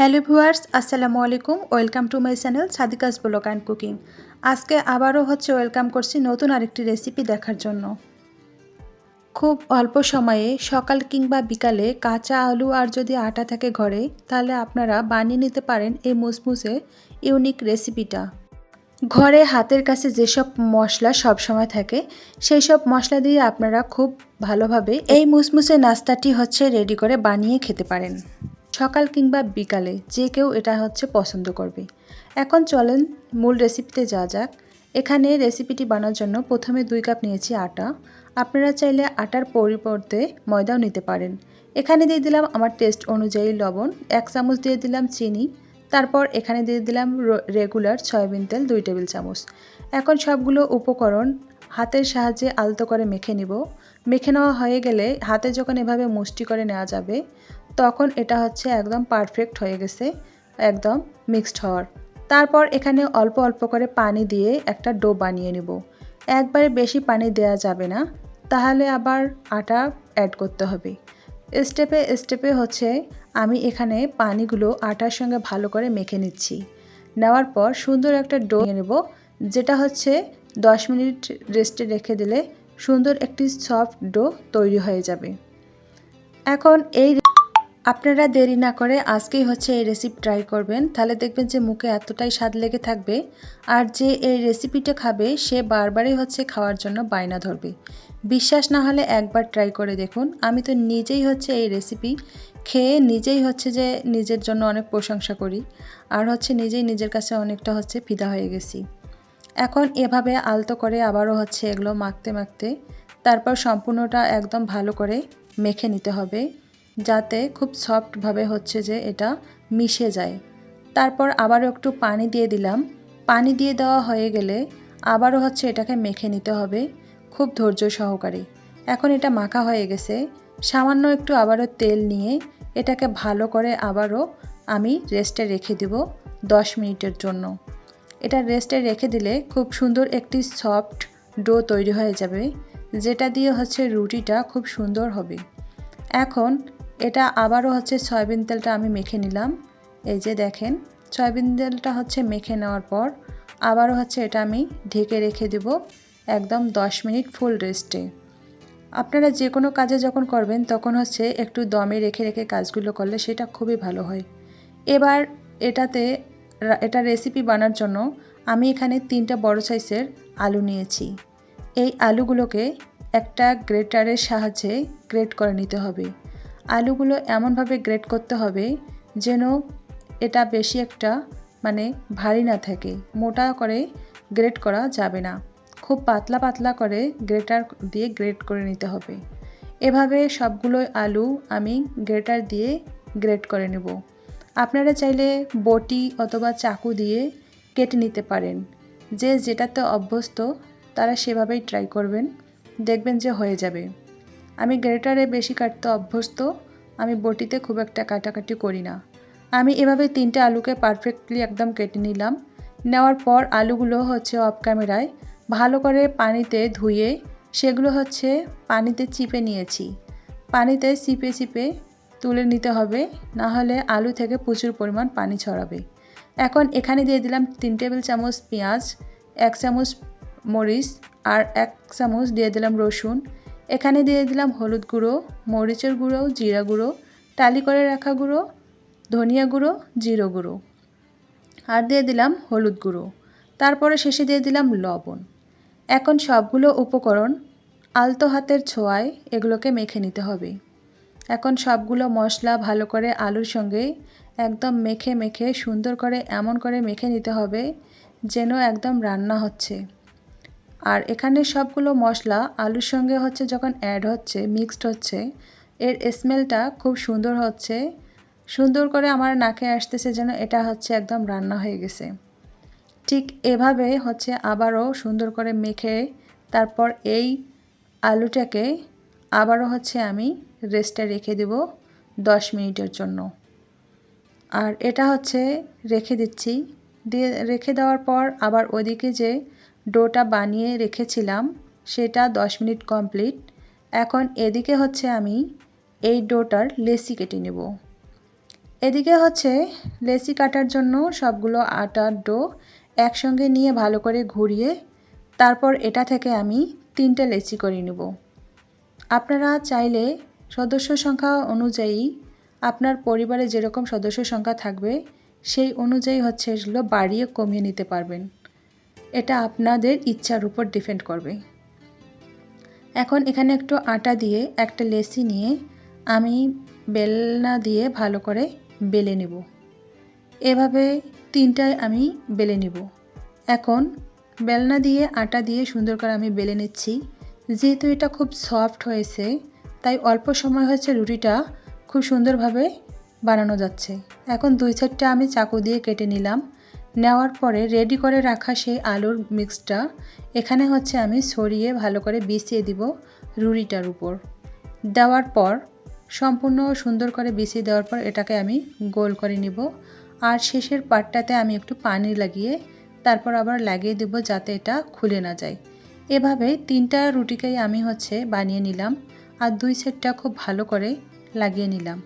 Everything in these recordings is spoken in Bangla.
হ্যালো ভিউয়ার্স, আসসালামু আলাইকুম। Welcome to my channel Sadika's blog and cooking. আজকে আবারও হচ্ছে ওয়েলকাম করছি নতুন আরেকটি রেসিপি দেখার জন্য। খুব অল্প সময়ে সকাল কিংবা বিকালে কাঁচা আলু আর যদি আটা থাকে ঘরে, তাহলে আপনারা বানিয়ে নিতে পারেন এই মুসমুসে ইউনিক রেসিপিটা। ঘরে হাতের কাছে যেসব মশলা সব সময় থাকে সেই সব মশলা দিয়ে আপনারা খুব ভালোভাবে এই মুসমুসে নাস্তাটি হচ্ছে রেডি করে বানিয়ে খেতে পারেন। সকাল কিংবা বিকালে যে কেউ এটা হচ্ছে পছন্দ করবে। এখন চলেন মূল রেসিপিতে যা যাক। এখানে রেসিপিটি বানানোর জন্য প্রথমে দুই কাপ নিয়েছি আটা। আপনারা চাইলে আটার পরিবর্তে ময়দাও নিতে পারেন। এখানে দিয়ে দিলাম আমার টেস্ট অনুযায়ী লবণ, এক চামচ দিয়ে দিলাম চিনি, তারপর এখানে দিয়ে দিলাম রেগুলার সয়াবিন তেল দুই টেবিল চামচ। এখন সবগুলো উপকরণ হাতের সাহায্যে আলতো করে মেখে নিব। মেখে নেওয়া হয়ে গেলে হাতে যখন এভাবে মুষ্টি করে নেওয়া যাবে তখন এটা হচ্ছে একদম পারফেক্ট হয়ে গেছে, একদম মিক্সড হওয়ার। তারপর এখানে অল্প অল্প করে পানি দিয়ে একটা ডো বানিয়ে নেব। একবারে বেশি পানি দেওয়া যাবে না, তাহলে আবার আটা অ্যাড করতে হবে। স্টেপে স্টেপে হচ্ছে আমি এখানে পানিগুলো আটার সঙ্গে ভালো করে মেখে নিচ্ছি। নেওয়ার পর সুন্দর একটা ডো নিয়ে নেব, যেটা হচ্ছে দশ মিনিট রেস্টে রেখে দিলে সুন্দর একটি সফট ডো তৈরি হয়ে যাবে। এখন এই আপনারা দেরি না করে আজকেই হচ্ছে এই রেসিপি ট্রাই করবেন। তাহলে দেখবেন যে মুখে এতটাই স্বাদ লেগে থাকবে আর যে এই রেসিপিটা খাবে, সে বারবারই হচ্ছে খাওয়ার জন্য বায়না ধরবে। বিশ্বাস না হলে একবার ট্রাই করে দেখুন। আমি তো নিজেই হচ্ছে এই রেসিপি খেয়ে নিজেই হচ্ছে যে নিজের জন্য অনেক প্রশংসা করি আর হচ্ছে নিজেই নিজের কাছে অনেকটা হচ্ছে ফিদা হয়ে গেছি। এখন এভাবে আলতো করে আবারও হচ্ছে এগুলো মাখতে মাখতে তারপর সম্পূর্ণটা একদম ভালো করে মেখে নিতে হবে। যাতে খুব সফটভাবে হচ্ছে যে এটা মিশে যায়। তারপর আবারও একটু পানি দিয়ে দিলাম। পানি দিয়ে দেওয়া হয়ে গেলে আবারও হচ্ছে এটাকে মেখে নিতে হবে খুব ধৈর্য সহকারে। এখন এটা মাখা হয়ে গেছে। সামান্য একটু আবারও তেল নিয়ে এটাকে ভালো করে আবারও আমি রেস্টে রেখে দেব দশ মিনিটের জন্য। এটা রেস্টে রেখে দিলে খুব সুন্দর একটি সফট ডো তৈরি হয়ে যাবে, যেটা দিয়ে হচ্ছে রুটিটা খুব সুন্দর হবে। এখন এটা আবারও হচ্ছে সয়াবিন তেলটা আমি মেখে নিলাম। এই যে দেখেন, সয়াবিন তেলটা হচ্ছে মেখে নেওয়ার পর আবারও হচ্ছে এটা আমি ঢেকে রেখে দেব একদম 10 মিনিট ফুল রেস্টে। আপনারা যে কোনো কাজে যখন করবেন, তখন হচ্ছে একটু দমে রেখে রেখে কাজগুলো করলে সেটা খুবই ভালো হয়। এবার এটাতে এটা রেসিপি বানার জন্য আমি এখানে তিনটা বড় সাইজের আলু নিয়েছি। এই আলুগুলোকে একটা গ্রেটারের সাহায্যে গ্রেট করে নিতে হবে। আলুগুলো এমনভাবে গ্রেট করতে হবে যেন এটা বেশি একটা মানে ভারী না থাকে, মোটা করে গ্রেট করা যাবে না। খুব পাতলা পাতলা করে গ্রেটার দিয়ে গ্রেট করে নিতে হবে। এভাবে সবগুলো আলু আমি গ্রেটার দিয়ে গ্রেট করে নেব। আপনারা চাইলে বটি অথবা চাকু দিয়ে কেটে নিতে পারেন। যে যেটাতে অভ্যস্ত, তারা সেভাবেই ট্রাই করবেন। দেখবেন যে হয়ে যাবে। আমি গ্রেটারে বেশি কাটতে অভ্যস্ত, আমি বটিতে খুব একটা কাটাকাটি করি না। আমি এভাবে তিনটে আলুকে পারফেক্টলি একদম কেটে নিলাম। নেওয়ার পর আলুগুলো হচ্ছে অফ ক্যামেরায় ভালো করে পানিতে ধুয়ে, সেগুলো হচ্ছে পানিতে চিপে নিয়েছি। পানিতে চিপে চিপে তুলে নিতে হবে না হলে আলু থেকে প্রচুর পরিমাণ পানি ছড়াবে। এখন এখানে দিয়ে দিলাম তিন টেবিল চামচ পেঁয়াজ, এক চামচ মরিচ আর এক চামচ দিয়ে দিলাম রসুন। এখানে দিয়ে দিলাম হলুদ গুঁড়ো, মরিচের গুঁড়ো, জিরা গুঁড়ো, টালি করে রাখা গুঁড়ো, ধনিয়া গুঁড়ো, জিরো গুঁড়ো। আর দিয়ে দিলাম হলুদ গুঁড়ো। তারপরে শেষে দিয়ে দিলাম লবণ। এখন সবগুলো উপকরণ আলতো হাতের ছোঁয়ায় এগুলোকে মেখে নিতে হবে। এখন সবগুলো মশলা ভালো করে আলুর সঙ্গে একদম মেখে মেখে সুন্দর করে এমন করে মেখে নিতে হবে যেন একদম রান্না হচ্ছে। আর এখানে সবগুলো মশলা আলুর সঙ্গে হচ্ছে যখন অ্যাড হচ্ছে মিক্সড হচ্ছে, এর স্মেলটা খুব সুন্দর হচ্ছে। সুন্দর করে আমার নাকে আসতেছে যেন এটা হচ্ছে একদম রান্না হয়ে গেছে। ঠিক এভাবে হচ্ছে আবারও সুন্দর করে মেখে তারপর এই আলুটাকে আবারও হচ্ছে আমি রেস্টে রেখে দেব দশ মিনিটের জন্য। আর এটা হচ্ছে রেখে দিচ্ছি। দিয়ে রেখে দেওয়ার পর আবার ওদিকে যে ডোটা বানিয়ে রেখেছিলাম, সেটা 10 মিনিট কমপ্লিট। এখন এদিকে হচ্ছে আমি এই ডোটার লেসি কেটে নেব। এদিকে হচ্ছে লেসি কাটার জন্য সবগুলো আটার ডো একসঙ্গে নিয়ে ভালো করে ঘুরিয়ে তারপর এটা থেকে আমি তিনটে লেচি করে নেব। আপনারা চাইলে সদস্য সংখ্যা অনুযায়ী আপনার পরিবারে যেরকম সদস্য সংখ্যা থাকবে, সেই অনুযায়ী হচ্ছে এগুলো বাড়িয়ে কমিয়ে নিতে পারবেন। এটা আপনাদের ইচ্ছার উপর ডিপেন্ড করবে। এখন এখানে একটু আটা দিয়ে একটা লেসি নিয়ে আমি বেলনা দিয়ে ভালো করে বেলে নেব। এভাবে তিনটায় আমি বেলে নিব। এখন বেলনা দিয়ে আটা দিয়ে সুন্দর করে আমি বেলে নিচ্ছি। যেহেতু এটা খুব সফট হয়েছে, তাই অল্প সময় হয়েছে রুটিটা খুব সুন্দরভাবে বানানো যাচ্ছে। এখন দুই সাইডটা আমি চাকু দিয়ে কেটে নিলাম। নেওয়ার পরে রেডি করে রাখা সেই আলুর মিক্সটা এখানে হচ্ছে আমি সরিয়ে ভালো করে বিছিয়ে দিব রুটিটার উপর। দেওয়ার পর, সম্পূর্ণ সুন্দর করে বিছিয়ে দেওয়ার পর এটাকে আমি গোল করে নিব। আর শেষের পাটটাতে আমি একটু পানি লাগিয়ে তারপর আবার লাগিয়ে দেব যাতে এটা খুলে না যায়। এভাবে তিনটা রুটিকেই আমি হচ্ছে বানিয়ে নিলাম আর দুই সেটটা খুব ভালো করে লাগিয়ে নিলাম।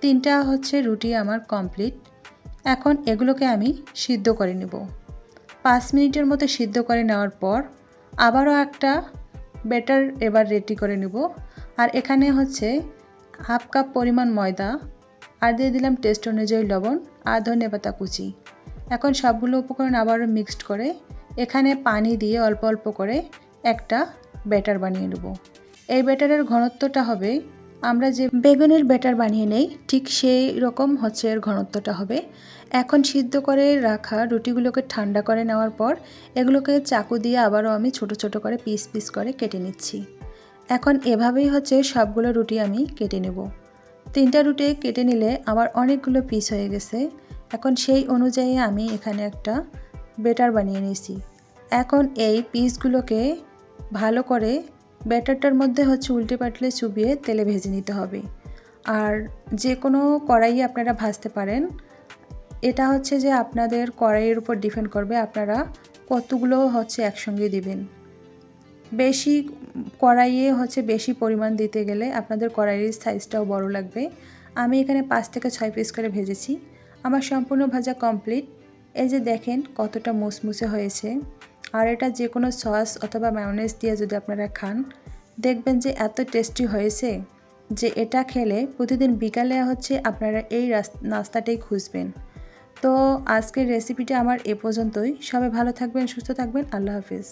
তিনটা হচ্ছে রুটি আমার কমপ্লিট এখন এগুলোকে আমি সিদ্ধ করে নেব। পাঁচ মিনিটের মতো সিদ্ধ করে নেওয়ার পর আবারও একটা ব্যাটার এবার রেডি করে নেব। আর এখানে হচ্ছে হাফ কাপ পরিমাণ ময়দা আর দিয়ে দিলাম টেস্ট অনুযায়ী লবণ আর ধনে পাতা কুচি। এখন সবগুলো উপকরণ আবারও মিক্সড করে এখানে পানি দিয়ে অল্প অল্প করে একটা ব্যাটার বানিয়ে নেব। এই ব্যাটারের ঘনত্বটা হবে আমরা যে বেগুনের ব্যাটার বানিয়ে নেই, ঠিক সেই রকম হচ্ছে এর ঘনত্বটা হবে। এখন সিদ্ধ করে রাখা রুটিগুলোকে ঠান্ডা করে নেওয়ার পর, এগুলোকে চাকু দিয়ে আবারও আমি ছোট ছোট করে পিস পিস করে কেটে নিচ্ছি। এখন এভাবেই হচ্ছে সবগুলো রুটি আমি কেটে নেব। তিনটা রুটি কেটে নিলে আমার অনেকগুলো পিস হয়ে গেছে। এখন সেই অনুযায়ী আমি এখানে একটা বেটার বানিয়ে নিয়েছি। এখন এই পিসগুলোকে ভালো করে ব্যাটারটার মধ্যে হচ্ছে উল্টে পাটলে চুবিয়ে তেলে ভেজে নিতে হবে। আর যে কোনো কড়াইয়ে আপনারা ভাজতে পারেন। এটা হচ্ছে যে আপনাদের কড়াইয়ের উপর ডিপেন্ড করবে আপনারা কতগুলো হচ্ছে একসঙ্গে দিবেন। বেশি কড়াইয়ে হচ্ছে বেশি পরিমাণ দিতে গেলে আপনাদের কড়াইয়ের সাইজটাও বড় লাগবে। আমি এখানে পাঁচ থেকে ছয় পিস করে ভেজেছি। আমার সম্পূর্ণ ভাজা কমপ্লিট। এই যে দেখেন কতটা মুসমুসে হয়েছে। আর এটা যে কোনো সস অথবা ম্যানেজ দিয়ে যদি আপনারা খান, দেখবেন যে এত টেস্টি হয়েছে যে এটা খেলে প্রতিদিন বিকালে হচ্ছে আপনারা এই নাস্তাটাই খুঁজবেন। তো আজকের রেসিপিটা আমার এ পর্যন্তই। সবাই ভালো থাকবেন, সুস্থ থাকবেন। আল্লাহ হাফিজ।